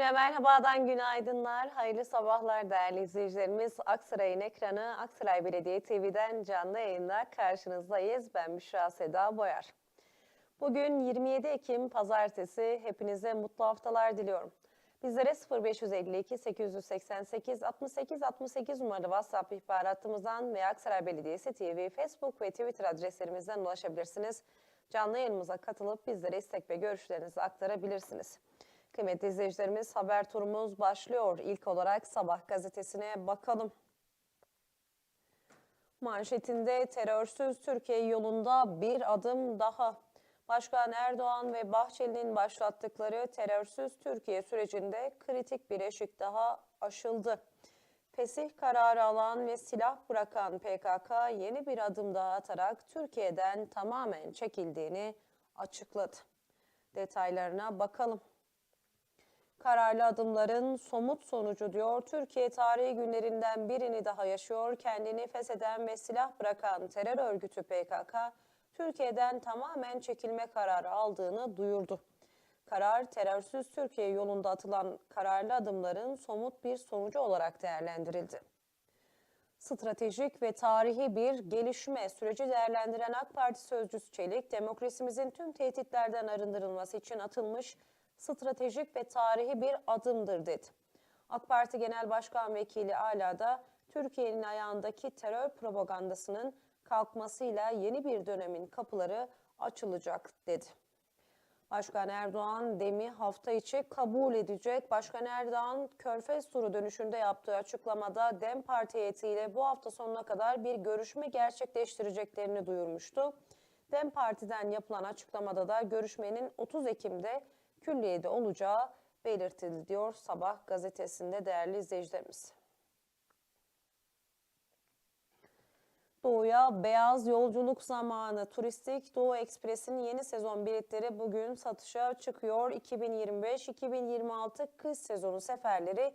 Güne merhabadan günaydınlar, hayırlı sabahlar değerli izleyicilerimiz. Aksaray'ın ekranı Aksaray Belediye TV'den canlı yayında karşınızdayız. Ben Büşra Seda Boyar. Bugün 27 Ekim Pazartesi, hepinize mutlu haftalar diliyorum. Bizlere 0552 888 68 68 numaralı WhatsApp ihbar hattımızdan ve Aksaray Belediyesi TV, Facebook ve Twitter adreslerimizden ulaşabilirsiniz. Canlı yayınımıza katılıp bizlere istek ve görüşlerinizi aktarabilirsiniz. Kıymetli izleyicilerimiz haber turumuz başlıyor. İlk olarak Sabah gazetesine bakalım. Manşetinde terörsüz Türkiye yolunda bir adım daha. Başkan Erdoğan ve Bahçeli'nin başlattıkları terörsüz Türkiye sürecinde kritik bir eşik daha aşıldı. Fesih kararı alan ve silah bırakan PKK yeni bir adım daha atarak Türkiye'den tamamen çekildiğini açıkladı. Detaylarına bakalım. Kararlı adımların somut sonucu diyor. Türkiye tarihi günlerinden birini daha yaşıyor. Kendini fesheden ve silah bırakan terör örgütü PKK, Türkiye'den tamamen çekilme kararı aldığını duyurdu. Karar, terörsüz Türkiye yolunda atılan kararlı adımların somut bir sonucu olarak değerlendirildi. Stratejik ve tarihi bir gelişme süreci değerlendiren AK Parti Sözcüsü Çelik, demokrasimizin tüm tehditlerden arındırılması için atılmış stratejik ve tarihi bir adımdır dedi. AK Parti Genel Başkan Vekili Ala da Türkiye'nin ayağındaki terör propagandasının kalkmasıyla yeni bir dönemin kapıları açılacak dedi. Başkan Erdoğan demi hafta içi kabul edecek. Başkan Erdoğan Körfez turu dönüşünde yaptığı açıklamada DEM Parti heyetiyle bu hafta sonuna kadar bir görüşme gerçekleştireceklerini duyurmuştu. DEM Parti'den yapılan açıklamada da görüşmenin 30 Ekim'de külliyede olacağı belirtildi diyor Sabah gazetesinde değerli izleyicilerimiz. Doğu'ya beyaz yolculuk zamanı. Turistik Doğu Ekspres'in yeni sezon biletleri bugün satışa çıkıyor. 2025-2026 kış sezonu seferleri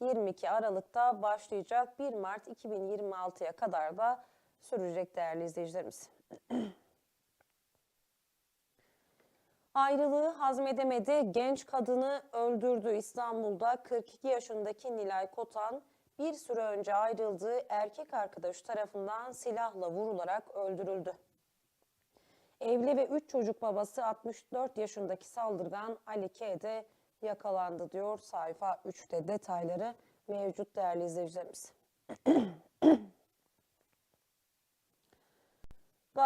22 Aralık'ta başlayacak. 1 Mart 2026'ya kadar da sürecek değerli izleyicilerimiz. Ayrılığı hazmedemedi, genç kadını öldürdü. İstanbul'da 42 yaşındaki Nilay Kotan bir süre önce ayrıldığı erkek arkadaşı tarafından silahla vurularak öldürüldü. Evli ve 3 çocuk babası 64 yaşındaki saldırgan Ali K. de yakalandı diyor sayfa 3'te detayları mevcut değerli izleyicilerimiz.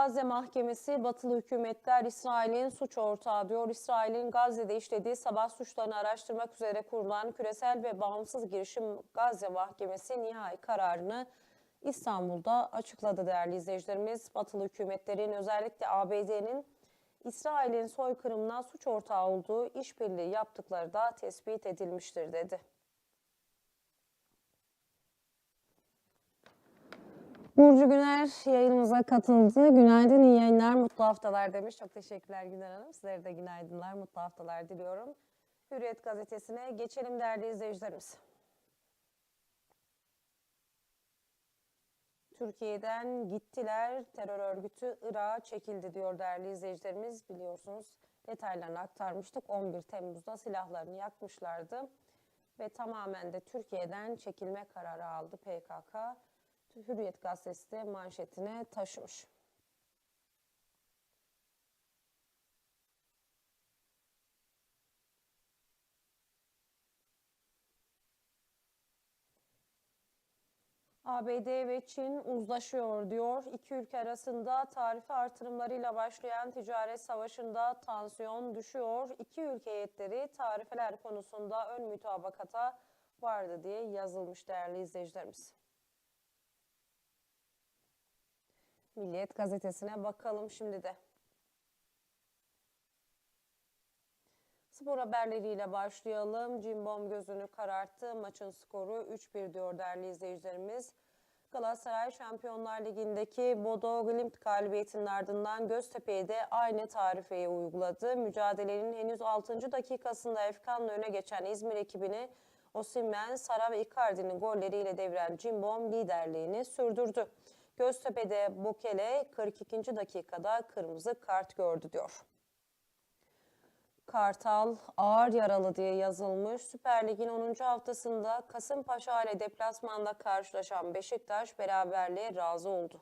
Gazze Mahkemesi batılı hükümetler İsrail'in suç ortağı diyor. İsrail'in Gazze'de işlediği sabah suçlarını araştırmak üzere kurulan küresel ve bağımsız girişim Gazze Mahkemesi nihai kararını İstanbul'da açıkladı değerli izleyicilerimiz. Batılı hükümetlerin özellikle ABD'nin İsrail'in soykırımına suç ortağı olduğu işbirliği yaptıkları da tespit edilmiştir dedi. Burcu Güner yayınımıza katıldı. Günaydın, iyi yayınlar, mutlu haftalar demiş. Çok teşekkürler Güner Hanım. Sizlere de günaydınlar, mutlu haftalar diliyorum. Hürriyet gazetesine geçelim değerli izleyicilerimiz. Türkiye'den gittiler, terör örgütü Irak'a çekildi diyor değerli izleyicilerimiz. Biliyorsunuz detaylarını aktarmıştık. 11 Temmuz'da silahlarını yakmışlardı ve tamamen de Türkiye'den çekilme kararı aldı PKK. Hürriyet gazetesi de manşetine taşımış. ABD ve Çin uzlaşıyor diyor. İki ülke arasında tarife artırımlarıyla başlayan ticaret savaşında tansiyon düşüyor. İki ülke heyetleri tarifeler konusunda ön mütabakata vardı diye yazılmış değerli izleyicilerimiz. Milliyet gazetesine bakalım şimdi de. Spor haberleriyle başlayalım. Cimbom gözünü kararttı. Maçın skoru 3-1 diyor değerli izleyicilerimiz. Galatasaray Şampiyonlar Ligi'ndeki Bodo Glimt galibiyetinin ardından Göztepe'ye de aynı tarifeyi uyguladı. Mücadelenin henüz 6. dakikasında Efkan'la öne geçen İzmir ekibini Osimhen, Sara ve Icardi'nin golleriyle deviren Cimbom liderliğini sürdürdü. Göztepe'de Bokele 42. dakikada kırmızı kart gördü diyor. Kartal ağır yaralı diye yazılmış. Süper Lig'in 10. haftasında Kasımpaşa ile deplasmanda karşılaşan Beşiktaş beraberliğe razı oldu.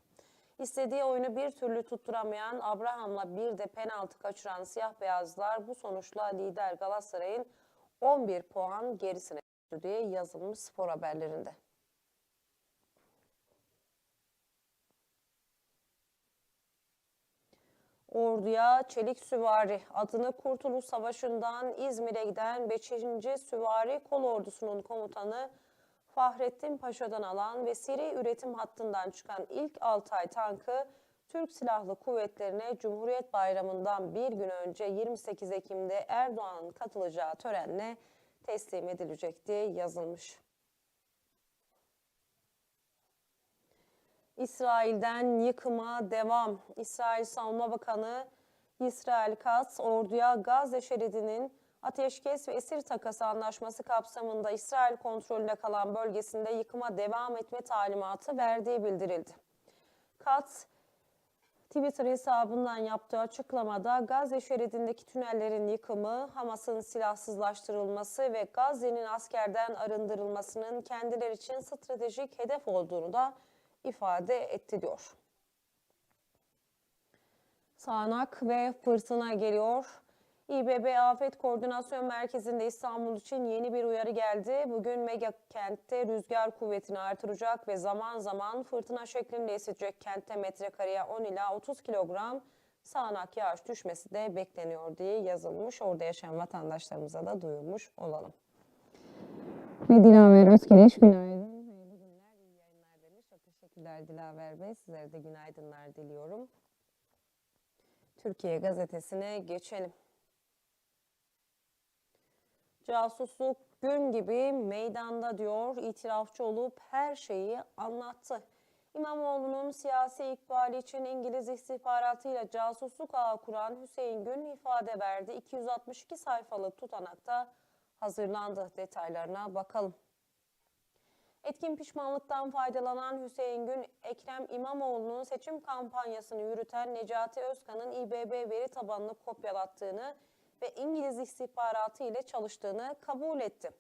İstediği oyunu bir türlü tutturamayan Abraham'la bir de penaltı kaçıran siyah beyazlar bu sonuçla lider Galatasaray'ın 11 puan gerisine düştü diye yazılmış spor haberlerinde. Ordu'ya Çelik Süvari adını Kurtuluş Savaşı'ndan İzmir'e giden 5. Süvari Kol Ordusu'nun komutanı Fahrettin Paşa'dan alan ve seri üretim hattından çıkan ilk Altay tankı Türk Silahlı Kuvvetleri'ne Cumhuriyet Bayramı'ndan bir gün önce 28 Ekim'de Erdoğan'ın katılacağı törenle teslim edilecek diye yazılmış. İsrail'den yıkıma devam. İsrail Savunma Bakanı İsrail Katz, orduya Gazze şeridinin ateşkes ve esir takası anlaşması kapsamında İsrail kontrolünde kalan bölgesinde yıkıma devam etme talimatı verdiği bildirildi. Katz, Twitter hesabından yaptığı açıklamada Gazze şeridindeki tünellerin yıkımı, Hamas'ın silahsızlaştırılması ve Gazze'nin askerden arındırılmasının kendileri için stratejik hedef olduğunu da ifade etti diyor. Sağanak ve fırtına geliyor. İBB Afet Koordinasyon Merkezi'nde İstanbul için yeni bir uyarı geldi. Bugün mega kentte rüzgar kuvvetini artıracak ve zaman zaman fırtına şeklinde esecek kentte metrekareye 10 ila 30 kilogram sağanak yağış düşmesi de bekleniyor diye yazılmış. Orada yaşayan vatandaşlarımıza da duyurmuş olalım. Dilaver Özkeleş günaydın. Hayırlı günler, iyi yayınlar demiş. Teşekkürler Dilaver Bey. Sizlere de günaydınlar diliyorum. Türkiye Gazetesi'ne geçelim. Casusluk gün gibi meydanda diyor, itirafçı olup her şeyi anlattı. İmamoğlu'nun siyasi ikbali için İngiliz istihbaratıyla casusluk ağı kuran Hüseyin Gün ifade verdi. 262 sayfalık tutanakta hazırlandı. Detaylarına bakalım. Etkin pişmanlıktan faydalanan Hüseyin Gün, Ekrem İmamoğlu'nun seçim kampanyasını yürüten Necati Özkan'ın İBB veri tabanını kopyalattığını ve İngiliz istihbaratı ile çalıştığını kabul etti.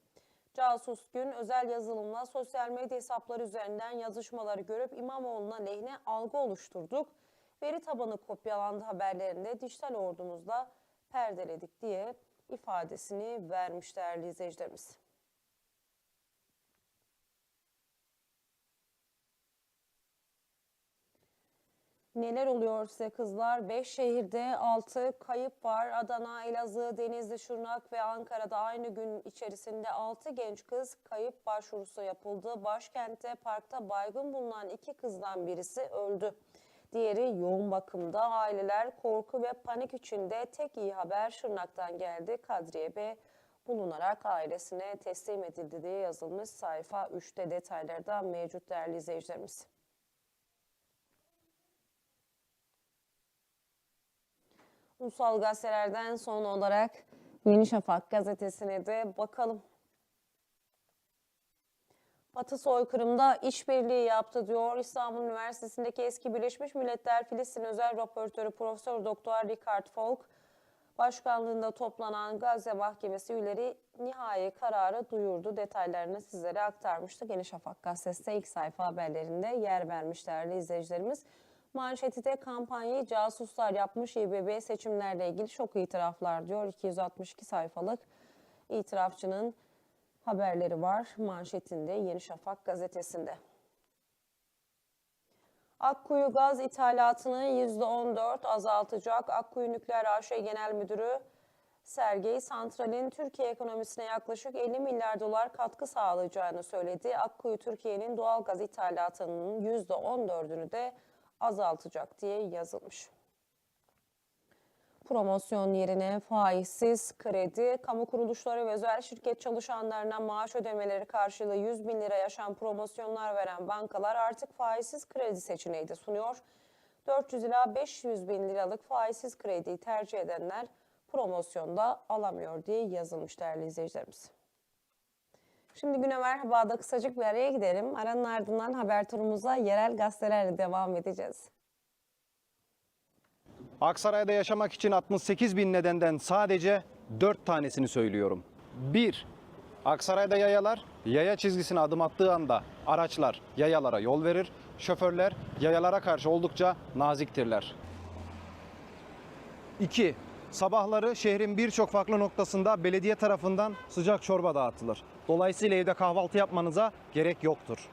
Casus Gün özel yazılımla sosyal medya hesapları üzerinden yazışmaları görüp İmamoğlu'na lehine algı oluşturduk. Veri tabanı kopyalandı haberlerinde dijital ordumuzla perdeledik diye ifadesini vermiş değerli izleyicilerimiz. Neler oluyor size kızlar? 5 şehirde 6 kayıp var. Adana, Elazığ, Denizli, Şırnak ve Ankara'da aynı gün içerisinde 6 genç kız kayıp başvurusu yapıldı. Başkentte parkta baygın bulunan iki kızdan birisi öldü. Diğeri yoğun bakımda. Aileler korku ve panik içinde tek iyi haber Şırnak'tan geldi. Kadriye B bulunarak ailesine teslim edildi diye yazılmış sayfa 3'te detayları da mevcut değerli izleyicilerimiz. Ulusal gazetelerden son olarak Yeni Şafak gazetesine de bakalım. Batı soykırımda işbirliği yaptı diyor İstanbul Üniversitesi'ndeki eski Birleşmiş Milletler Filistin özel raportörü Profesör Doktor Richard Falk, başkanlığında toplanan Gazze Mahkemesi üyeleri nihai kararı duyurdu. Detaylarını sizlere aktarmıştık. Yeni Şafak gazetesi ilk sayfa haberlerinde yer vermiş değerli izleyicilerimiz. Manşeti de kampanyayı casuslar yapmış İBB seçimlerle ilgili şok itiraflar diyor. 262 sayfalık itirafçının haberleri var manşetinde Yeni Şafak gazetesinde. Akkuyu gaz ithalatını %14 azaltacak. Akkuyu Nükleer AŞ Genel Müdürü Sergey Santral'in Türkiye ekonomisine yaklaşık 50 milyar dolar katkı sağlayacağını söyledi. Akkuyu Türkiye'nin doğal gaz ithalatının %14'ünü de diye yazılmış. Promosyon yerine faizsiz kredi, kamu kuruluşları ve özel şirket çalışanlarına maaş ödemeleri karşılığı 100 bin lira yaşam promosyonlar veren bankalar artık faizsiz kredi seçeneği de sunuyor. 400 ila 500 bin liralık faizsiz krediyi tercih edenler promosyonda alamıyor diye yazılmış değerli izleyicilerimiz. Şimdi güne merhabada kısacık bir araya gidelim. Aranın ardından haber turumuza yerel gazetelerle devam edeceğiz. Aksaray'da yaşamak için 68 bin nedenden sadece dört tanesini söylüyorum. 1. Aksaray'da yayalar yaya çizgisine adım attığı anda araçlar yayalara yol verir. Şoförler yayalara karşı oldukça naziktirler. 2. Sabahları şehrin birçok farklı noktasında belediye tarafından sıcak çorba dağıtılır. Dolayısıyla evde kahvaltı yapmanıza gerek yoktur.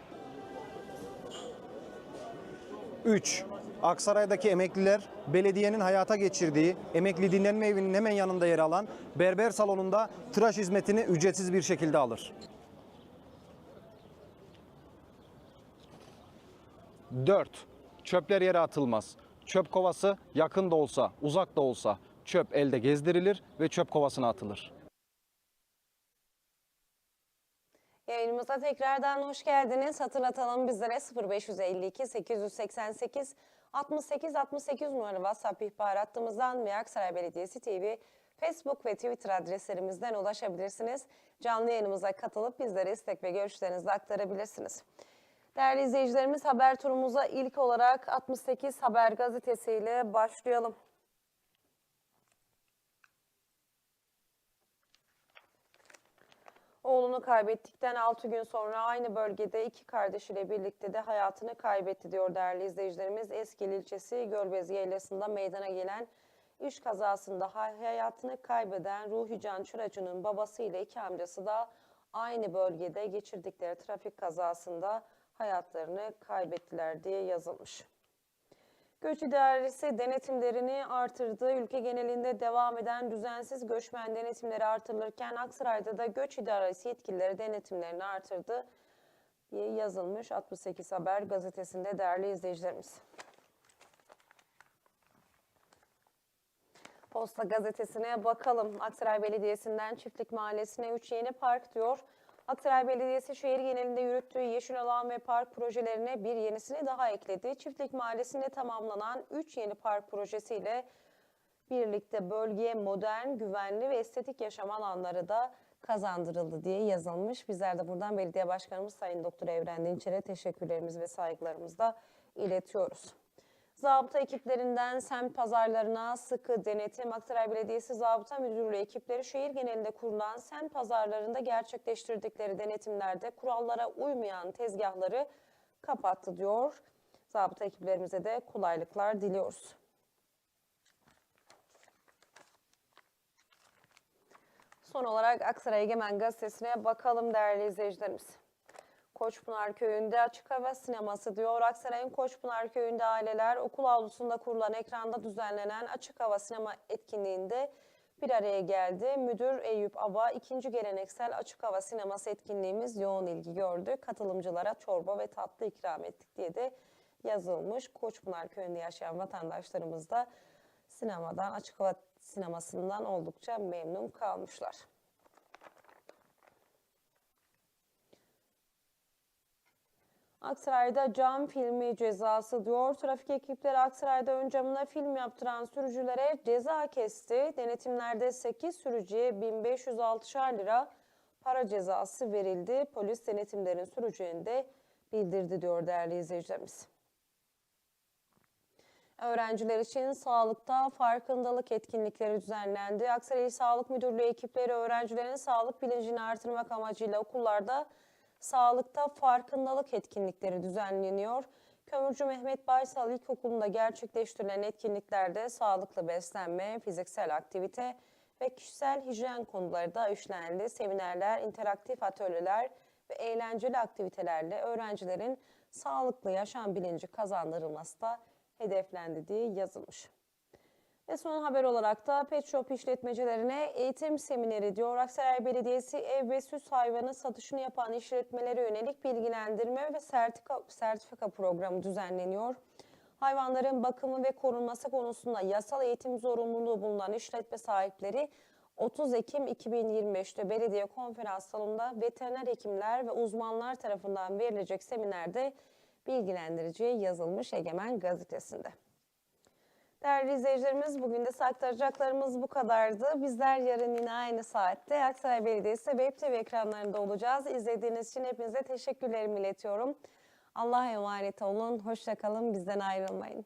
3. Aksaray'daki emekliler belediyenin hayata geçirdiği emekli dinlenme evinin hemen yanında yer alan berber salonunda tıraş hizmetini ücretsiz bir şekilde alır. 4. Çöpler yere atılmaz. Çöp kovası yakın da olsa, uzak da olsa çöp elde gezdirilir ve çöp kovasına atılır. Yayınımıza tekrardan hoş geldiniz. Hatırlatalım bizlere 0552 888 68 68 numaralı WhatsApp ihbar hattımızdan ve Aksaray Belediyesi TV Facebook ve Twitter adreslerimizden ulaşabilirsiniz. Canlı yayınımıza katılıp bizlere istek ve görüşlerinizi aktarabilirsiniz. Değerli izleyicilerimiz haber turumuza ilk olarak 68 Haber Gazetesi ile başlayalım. Oğlunu kaybettikten 6 gün sonra aynı bölgede iki kardeşiyle birlikte de hayatını kaybetti diyor değerli izleyicilerimiz. Eskil ilçesi Gölbezi Yaylası'nda meydana gelen iş kazasında hayatını kaybeden Ruhi Can Çıracı'nın babası ile iki amcası da aynı bölgede geçirdikleri trafik kazasında hayatlarını kaybettiler diye yazılmış. Göç İdaresi denetimlerini artırdı. Ülke genelinde devam eden düzensiz göçmen denetimleri artırılırken Aksaray'da da Göç İdaresi yetkilileri denetimlerini artırdı diye yazılmış 68 Haber gazetesinde değerli izleyicilerimiz. Posta gazetesine bakalım. Aksaray Belediyesi'nden Çiftlik Mahallesi'ne 3 yeni park diyor. Aksaray Belediyesi şehir genelinde yürüttüğü yeşil alan ve park projelerine bir yenisini daha ekledi. Çiftlik Mahallesi'nde tamamlanan 3 yeni park projesiyle birlikte bölgeye modern, güvenli ve estetik yaşam alanları da kazandırıldı diye yazılmış. Bizler de buradan belediye başkanımız Sayın Doktor Evren Dinçer'e teşekkürlerimizi ve saygılarımızı da iletiyoruz. Zabıta ekiplerinden semt pazarlarına sıkı denetim. Aksaray Belediyesi Zabıta Müdürlüğü ekipleri şehir genelinde kurulan semt pazarlarında gerçekleştirdikleri denetimlerde kurallara uymayan tezgahları kapattı diyor. Zabıta ekiplerimize de kolaylıklar diliyoruz. Son olarak Aksaray Egemen Gazetesi'ne bakalım değerli izleyicilerimiz. Koçpınar Köyü'nde açık hava sineması diyor. Aksaray'ın Koçpınar Köyü'nde aileler okul avlusunda kurulan ekranda düzenlenen açık hava sinema etkinliğinde bir araya geldi. Müdür Eyüp Aba ikinci geleneksel açık hava sineması etkinliğimiz yoğun ilgi gördü. Katılımcılara çorba ve tatlı ikram ettik diye de yazılmış. Koçpınar Köyü'nde yaşayan vatandaşlarımız da sinemadan, açık hava sinemasından oldukça memnun kalmışlar. Aksaray'da cam filmi cezası diyor. Trafik ekipleri Aksaray'da ön camına film yaptıran sürücülere ceza kesti. Denetimlerde 8 sürücüye 1506'şar lira para cezası verildi. Polis denetimlerin sürücüğünü de bildirdi diyor değerli izleyicilerimiz. Öğrenciler için sağlıkta farkındalık etkinlikleri düzenlendi. Aksaray Sağlık Müdürlüğü ekipleri öğrencilerin sağlık bilincini artırmak amacıyla okullarda sağlıkta farkındalık etkinlikleri düzenleniyor. Kömürcü Mehmet Baysal İlkokulu'nda gerçekleştirilen etkinliklerde sağlıklı beslenme, fiziksel aktivite ve kişisel hijyen konuları da işlendi. Seminerler, interaktif atölyeler ve eğlenceli aktivitelerle öğrencilerin sağlıklı yaşam bilinci kazandırılması da hedeflendi diye yazılmış. Ve son haber olarak da pet shop işletmecilerine eğitim semineri diyor. Aksaray Belediyesi ev ve süs hayvanı satışını yapan işletmelere yönelik bilgilendirme ve sertifika, sertifika programı düzenleniyor. Hayvanların bakımı ve korunması konusunda yasal eğitim zorunluluğu bulunan işletme sahipleri 30 Ekim 2025'te belediye konferans salonunda veteriner hekimler ve uzmanlar tarafından verilecek seminerde bilgilendirici yazılmış Egemen gazetesinde. Değerli izleyicilerimiz bugün de aktaracaklarımız bu kadardı. Bizler yarın yine aynı saatte Aksaray Belediyesi Web TV ekranlarında olacağız. İzlediğiniz için hepinize teşekkürlerimi iletiyorum. Allah'a emanet olun. Hoşçakalın. Bizden ayrılmayın.